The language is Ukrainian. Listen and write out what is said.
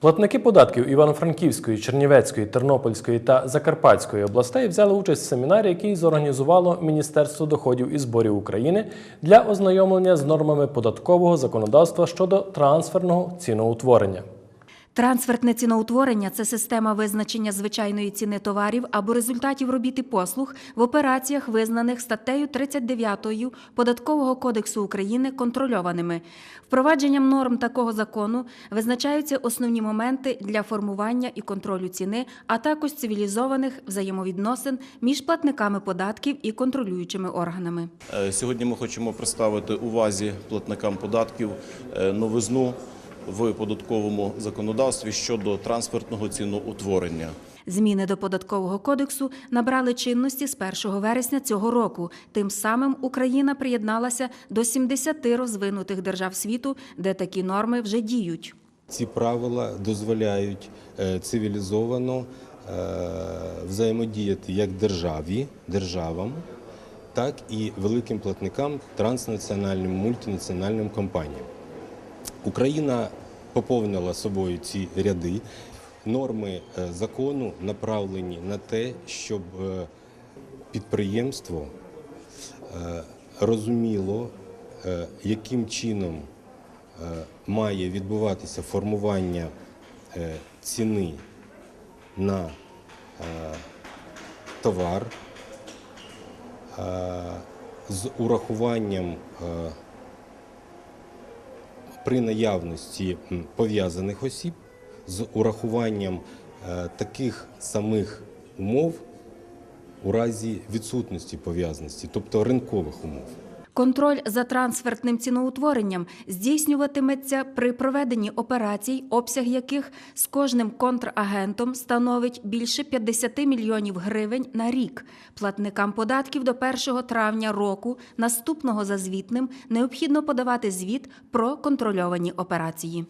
Платники податків Івано-Франківської, Чернівецької, Тернопільської та Закарпатської областей взяли участь в семінарі, який зорганізувало Міністерство доходів і зборів України для ознайомлення з нормами податкового законодавства щодо трансферного ціноутворення. Трансфертне ціноутворення це система визначення звичайної ціни товарів або результатів робіт і послуг в операціях, визнаних статтею 39 Податкового кодексу України контрольованими. Впровадженням норм такого закону визначаються основні моменти для формування і контролю ціни, а також цивілізованих взаємовідносин між платниками податків і контролюючими органами. Е, Сьогодні ми хочемо представити увазі платникам податків е, новизну в податковому законодавстві щодо трансфертного ціноутворення. Зміни до податкового кодексу набрали чинності з 1 вересня цього року. Тим самим Україна приєдналася до 70 розвинутих держав світу, де такі норми вже діють. Ці правила дозволяють е, цивілізовано е, взаємодіяти як державі, державам, так і великим платникам транснаціональним мультинаціональним компаніям. Україна поповнила собою ці ряди. Норми е, закону направлені на те, щоб е, підприємство е, розуміло, яким чином має відбуватися формування ціни на товар з урахуванням при наявності пов'язаних осіб, з урахуванням е, таких самих умов у разі відсутності пов'язаності, тобто ринкових умов. Контроль за трансфертним ціноутворенням здійснюватиметься при проведенні операцій, обсяг яких з кожним контрагентом становить більше 50 мільйонів гривень на рік. Платникам податків до 1 травня року, наступного за звітним, необхідно подавати звіт про контрольовані операції.